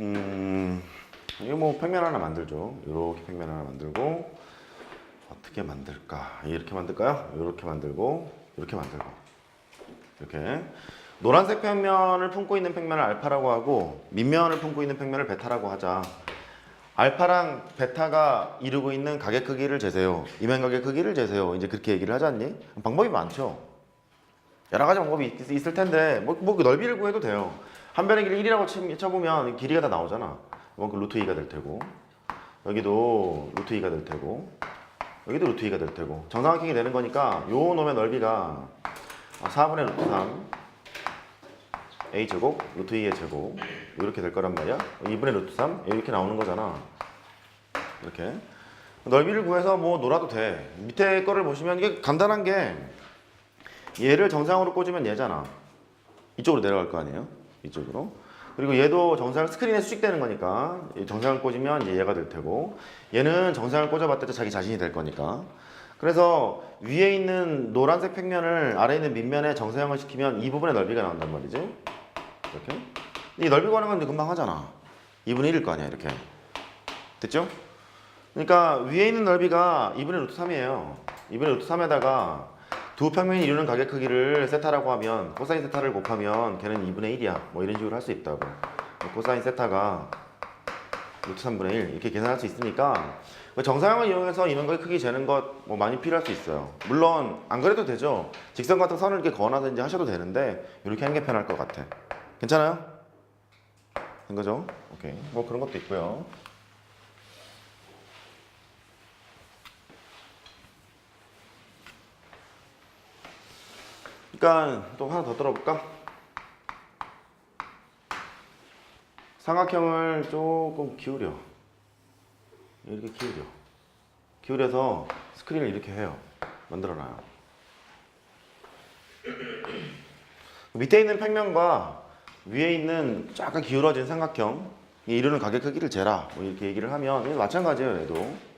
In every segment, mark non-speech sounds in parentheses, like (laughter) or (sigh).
음, 이거 뭐 평면 하나 만들죠. 이렇게 평면 하나 만들고 어떻게 만들까? 이렇게 만들까요? 이렇게 만들고 이렇게 만들고 이렇게 노란색 평면을 품고 있는 평면을 알파라고 하고 밑면을 품고 있는 평면을 베타라고 하자. 알파랑 베타가 이루고 있는 가격 크기를 재세요. 이면 가격 크기를 재세요. 이제 그렇게 얘기를 하지 않니? 방법이 많죠. 여러 가지 방법이 있, 있을 텐데 뭐, 뭐그 넓이를 구해도 돼요. 한 변의 길이 1이라고 치, 쳐보면 길이가 다 나오잖아. 그럼 그 루트 2가 될 테고 여기도 루트 2가 될 테고 여기도 루트 2가 될 테고 정삼각형이 되는 거니까 요 놈의 넓이가 4분의 루트 3 a 제곱 루트 2의 제곱 이렇게 될 거란 말이야. 2분의 루트 3 이렇게 나오는 거잖아. 이렇게 넓이를 구해서 뭐 놀아도 돼. 밑에 거를 보시면 이게 간단한 게 얘를 정상으로 꽂으면 얘잖아. 이쪽으로 내려갈 거 아니에요? 이쪽으로. 그리고 얘도 정상 스크린에 수직되는 거니까 이 정상을 꽂으면 얘가 될 테고 얘는 정상을 꽂아봤을 때 자기 자신이 될 거니까. 그래서 위에 있는 노란색 평면을 아래에 있는 밑면에 정사형을 시키면 이 부분의 넓이가 나온단 말이지. 이렇게. 이 넓이 구하는 건 금방 하잖아. 2분의 1일 거 아니야 이렇게. 됐죠? 그러니까 위에 있는 넓이가 2분의 루트 3이에요. 2분의 루트 3에다가 두 평면이 이루는 가격 크기를 세타라고 하면 코사인 세타를 곱하면 걔는 2분의 1이야. 뭐 이런 식으로 할 수 있다고. 코사인 세타가 루트 3분의 1 이렇게 계산할 수 있으니까 그 정사형을 이용해서 이면각의 크기 재는 것 뭐 많이 필요할 수 있어요. 물론 안 그래도 되죠. 직선 같은 선을 이렇게 그어놔서 하셔도 되는데 이렇게 하는 게 편할 것 같아. 괜찮아요? 된 거죠? 오케이. 뭐 그런 것도 있고요 그러니까 또 하나 더 들어볼까? 삼각형을 조금 기울여. 이렇게 기울여. 기울여서 스크린을 이렇게 해요. 만들어놔요. 밑에 있는 평면과 위에 있는 약간 기울어진 삼각형 이 이루는 가격 크기를 재라. 뭐 이렇게 얘기를 하면 마찬가지예요 얘도.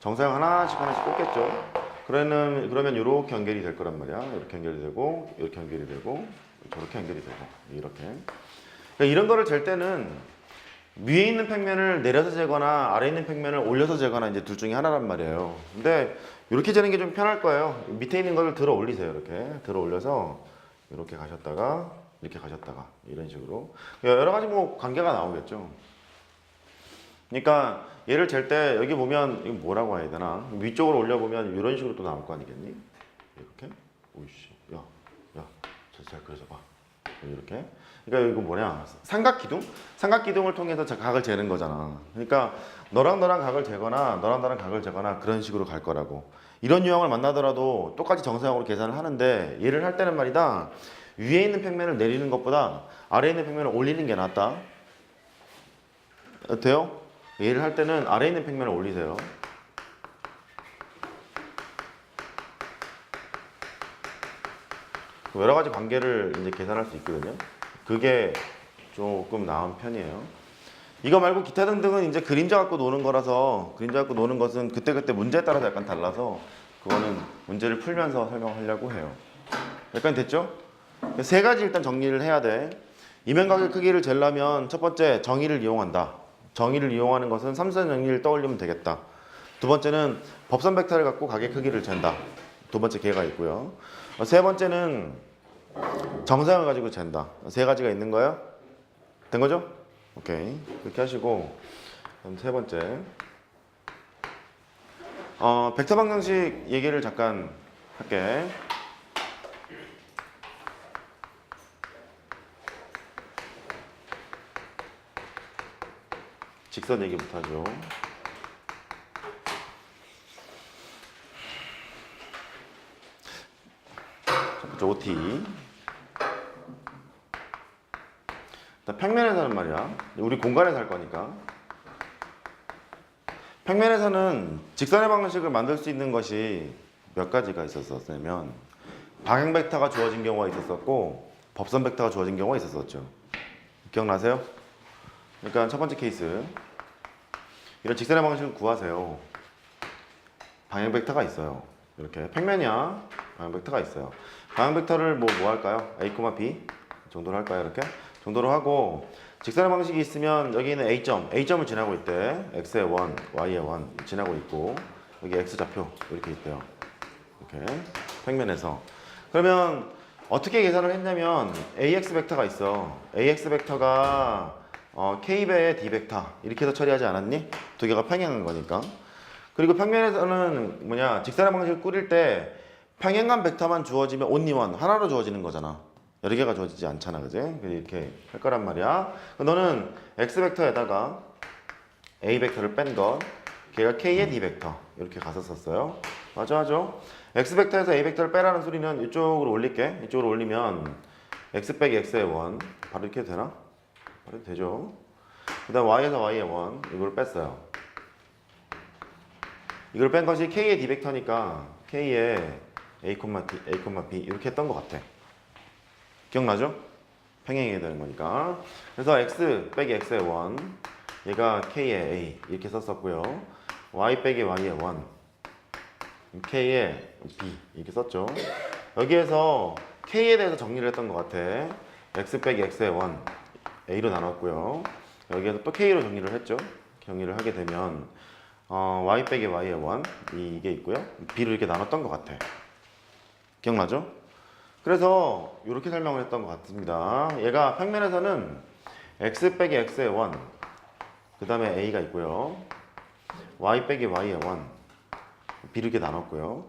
정사형 하나씩 하나씩 꽂겠죠 그러면 그러면 이렇게 연결이 될 거란 말이야 이렇게 연결이 되고 이렇게 연결이 되고 저렇게 연결이 되고 이렇게 그러니까 이런 거를 잴 때는 위에 있는 평면을 내려서 재거나 아래에 있는 평면을 올려서 재거나 이제 둘 중에 하나란 말이에요. 근데 이렇게 재는 게 좀 편할 거예요. 밑에 있는 거를 들어 올리세요. 이렇게 들어 올려서 이렇게 가셨다가 이렇게 가셨다가 이런 식으로 여러 가지 뭐 관계가 나오겠죠. 그러니까 얘를 잴 때 여기 보면 이거 뭐라고 해야 되나? 위쪽으로 올려 보면 이런 식으로 또 나올 거 아니겠니? 이렇게 오이씨 야야 잘 그려서 봐. 이렇게. 그러니까 이거 뭐냐? 삼각 기둥? 삼각 기둥을 통해서 저 각을 재는 거잖아. 그러니까 너랑 너랑 각을 재거나 너랑 나랑 각을 재거나 그런 식으로 갈 거라고. 이런 유형을 만나더라도 똑같이 정사형으로 계산을 하는데 얘를 할 때는 말이다. 위에 있는 평면을 내리는 것보다 아래에 있는 평면을 올리는 게 낫다. 어, 돼요? 얘를 할 때는 아래에 있는 평면을 올리세요 여러 가지 관계를 이제 계산할 수 있거든요. 그게 조금 나은 편이에요. 이거 말고 기타 등등은 이제 그림자 갖고 노는 거라서 그림자 갖고 노는 것은 그때그때 문제에 따라서 약간 달라서 그거는 문제를 풀면서 설명하려고 해요. 약간 됐죠? 세 가지 일단 정리를 해야 돼. 이면각의 크기를 재려면 첫 번째 정의를 이용한다. 정의를 이용하는 것은 삼선 정의를 떠올리면 되겠다. 두 번째는 법선 벡터를 갖고 가의 크기를 잰다. 두 번째 개가 있고요. 어, 세 번째는 정상을 가지고 잰다. 세 가지가 있는 거예요? 된 거죠? 오케이. 그렇게 하시고 세 번째 어, 벡터 방정식 얘기를 잠깐 할게. 직선 얘기부터 하죠. 첫 번째 OT. 일단 평면에서는 말이야. 우리 공간에서 할 거니까. 평면에서는 직선의 방정식을 만들 수 있는 것이 몇 가지가 있었었냐면 방향 벡터가 주어진 경우가 있었었고 법선 벡터가 주어진 경우가 있었었죠. 기억나세요? 그러니까 첫 번째 케이스. 이런 직선의 방정식을 구하세요. 방향 벡터가 있어요. 이렇게 평면이야. 방향 벡터가 있어요. 방향 벡터를 뭐 뭐 할까요? a, b 정도로 할까요? 이렇게 정도로 하고 직선의 방식이 있으면 여기는 A점, A점을 지나고 있대. X의 1, Y의 1 지나고 있고 여기 X 좌표 이렇게 있대요. 이렇게 평면에서 그러면 어떻게 계산을 했냐면 AX 벡터가 있어. AX 벡터가 어, K배의 D 벡터 이렇게 해서 처리하지 않았니? 두 개가 평행한 거니까. 그리고 평면에서는 뭐냐 직선의 방식을 꾸릴 때 평행한 벡터만 주어지면 one 하나로 주어지는 거잖아. 여러 개가 주어지지 않잖아, 그지? 이렇게 할 거란 말이야. 너는 x 벡터에다가 a 벡터를 뺀 것, 걔가 k의 d 벡터 이렇게 갔었었어요. 맞아, 맞아. x 벡터에서 a 벡터를 빼라는 소리는 이쪽으로 올릴게. 이쪽으로 올리면 x 빼기 x의 원 바로 이렇게 되나? 해도 되죠. 그 다음 y에서 y의 원 이걸 뺐어요. 이걸 뺀 것이 k의 d 벡터니까 k의 a, a, b 이렇게 했던 것 같아. 기억나죠? 평행해야 되는 거니까. 그래서 x 빼기 x의 1, 얘가 k의 a 이렇게 썼었고요. y 빼기 y의 1, k의 b 이렇게 썼죠. 여기에서 k에 대해서 정리를 했던 것 같아. x 빼기 x의 1, a로 나눴고요. 여기에서 또 k로 정리를 했죠. 정리를 하게 되면 어, y 빼기 y의 1 이게 있고요. b를 이렇게 나눴던 것 같아. 기억나죠? 그래서 이렇게 설명을 했던 것 같습니다. 얘가 평면에서는 x 빼기 x의 1, 그 다음에 a가 있고요. y 빼기 y의 1, b를 이렇게 나눴고요.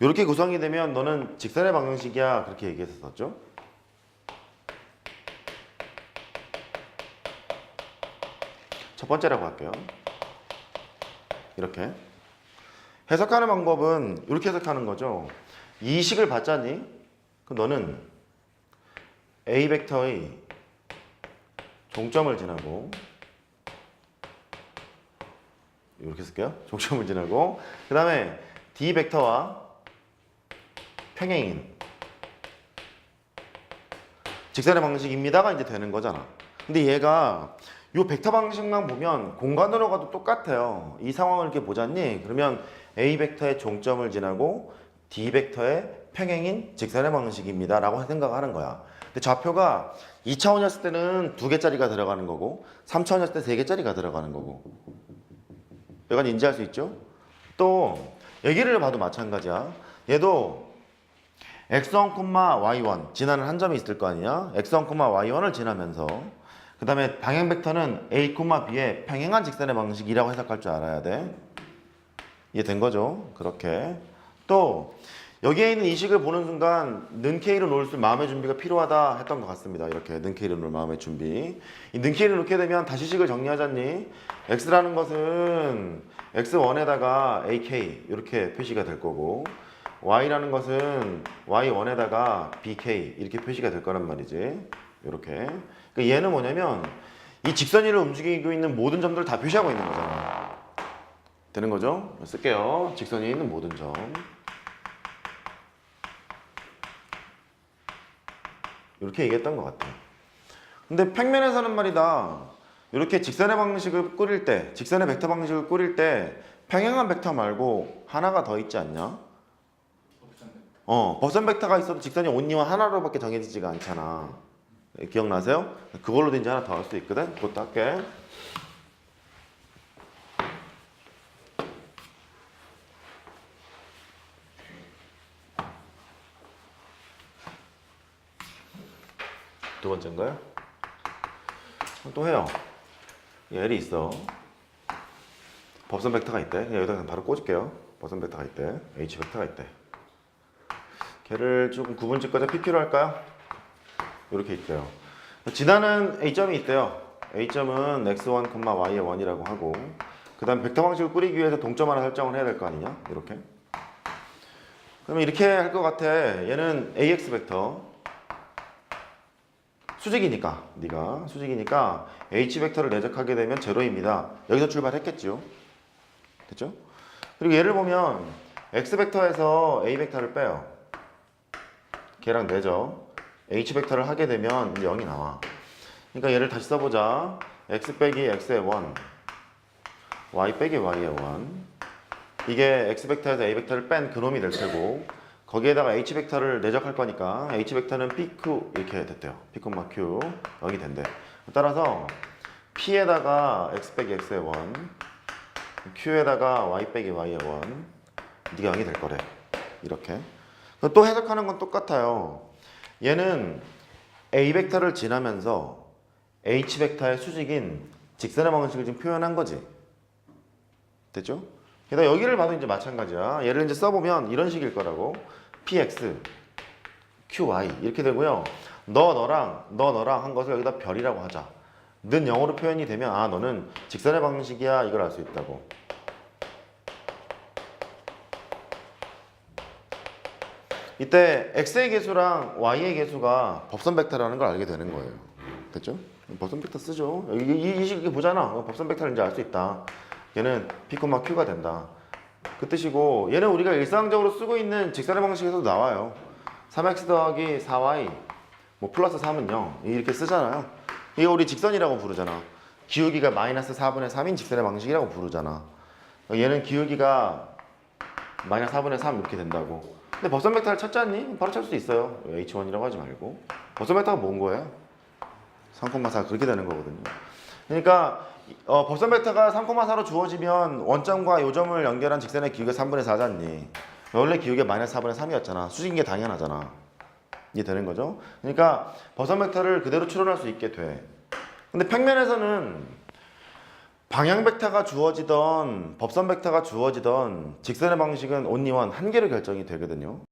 이렇게 구성이 되면 너는 직선의 방정식이야 그렇게 얘기했었죠. 첫 번째라고 할게요. 이렇게 해석하는 방법은 이렇게 해석하는 거죠. 이 식을 봤자니 그럼 너는 A 벡터의 종점을 지나고 이렇게 쓸게요. (laughs) 종점을 지나고 그 다음에 D 벡터와 평행인 직선의 방식입니다가 이제 되는 거잖아. 근데 얘가 요 벡터 방식만 보면 공간으로 가도 똑같아요. 이 상황을 이렇게 보자니 그러면 A 벡터의 종점을 지나고 D 벡터의 평행인 직선의 방식입니다 라고 생각하는 거야. 근데 좌표가 2차원이었을 때는 두 개짜리가 들어가는 거고 3차원이었을 때 세 개짜리가 들어가는 거고 여간 인지할 수 있죠? 또 여기를 봐도 마찬가지야. 얘도 x1, y1 지나는 한 점이 있을 거 아니야? x1, y1을 지나면서 그 다음에 방향 벡터는 a, b의 평행한 직선의 방식이라고 해석할 줄 알아야 돼. 이해된 거죠? 그렇게. 또 여기에 있는 이 식을 보는 순간 는 K로 놓을 마음의 준비가 필요하다 했던 것 같습니다. 이렇게 는 K로 놓을 마음의 준비. 이는 K를 놓게 되면 다시 식을 정리하자니 X라는 것은 X1에다가 AK 이렇게 표시가 될 거고 Y라는 것은 Y1에다가 BK 이렇게 표시가 될 거란 말이지. 이렇게. 그러니까 얘는 뭐냐면 이 직선위를 움직이고 있는 모든 점들을 다 표시하고 있는 거잖아. 되는 거죠? 쓸게요. 직선이 있는 모든 점. 이렇게 얘기했던 것 같아요. 근데 평면에서는 말이다. 이렇게 직선의 방식을 꾸릴 때, 직선의 벡터 방식을 꾸릴 때 평행한 벡터 말고 하나가 더 있지 않냐? 어, 법선 벡터가 있어도 직선이 온리와 하나로밖에 정해지지가 않잖아. 기억나세요? 그걸로 든지 하나 더 할 수 있거든. 그것도 할게. 두 번째인가요? 또 해요. L이 있어. 법선 벡터가 있대. 그냥 여기다 바로 꽂을게요. 법선 벡터가 있대. H 벡터가 있대. 걔를 조금 구분짓거자 PQ로 할까요? 이렇게 있대요. 지나는 A점이 있대요. A점은 x1, y의 1이라고 하고 그 다음 벡터 방식을 꾸리기 위해서 동점 하나 설정을 해야 될 거 아니냐? 이렇게. 그러면 이렇게 할 것 같아. 얘는 AX 벡터. 수직이니까 네가 수직이니까 h 벡터를 내적하게 되면 제로입니다. 여기서 출발했겠죠. 됐죠? 그리고 얘를 보면 x 벡터에서 a 벡터를 빼요. 걔랑 내죠. H 벡터를 하게 되면 0이 나와. 그러니까 얘를 다시 써보자. x 빼기 x의 1, y 빼기 y의 1. 이게 x 벡터에서 a 벡터를 뺀 그놈이 될 테고 거기에다가 h 벡터를 내적할 거니까 h 벡터는 pq 이렇게 됐대요. p, q 여기 된대. 따라서 p에다가 x 빼기 x의 원, q에다가 y 빼기 y의 원, 네가 0이 될 거래. 이렇게. 또 해석하는 건 똑같아요. 얘는 a 벡터를 지나면서 h 벡터의 수직인 직선의 방식을 지금 표현한 거지. 됐죠? 게다가 여기를 봐도 이제 마찬가지야. 얘를 이제 써보면 이런 식일 거라고. px, qy 이렇게 되고요. 너 너랑 너 너랑 한 것을 여기다 별이라고 하자. 는 영어로 표현이 되면 아 너는 직선의 방식이야 이걸 알 수 있다고. 이때 x의 개수랑 y의 개수가 법선 벡터라는 걸 알게 되는 거예요. 됐죠? 법선 벡터 쓰죠. 이, 이, 이 식이 보잖아. 어, 법선 이제 알수 있다. 얘는 p, q가 된다. 그 뜻이고 얘는 우리가 일상적으로 쓰고 있는 직선의 방식에서도 나와요. 3x 더하기 4y 뭐 플러스 3은 0 이렇게 쓰잖아요. 이게 우리 직선이라고 부르잖아. 기울기가 마이너스 4분의 3인 직선의 방식이라고 부르잖아. 얘는 기울기가 마이너스 4분의 3 이렇게 된다고. 근데 법선 벡터를 찾지 않니? 바로 찾을 수 있어요. h1이라고 하지 말고. 법선 벡터가 뭔 거예요? 3,4 그렇게 되는 거거든요. 그러니까 어, 법선 벡터가 3,4로 주어지면 원점과 요점을 연결한 직선의 기울기가 3분의 4잖니. 원래 기울기가 마이너스 4분의 3이었잖아. 수직인 게 당연하잖아. 이게 되는 거죠. 그러니까 법선 벡터를 그대로 추론할 수 있게 돼. 근데 평면에서는 방향 벡터가 주어지던 법선 벡터가 주어지던 직선의 방식은 온리원 한 개로 결정이 되거든요.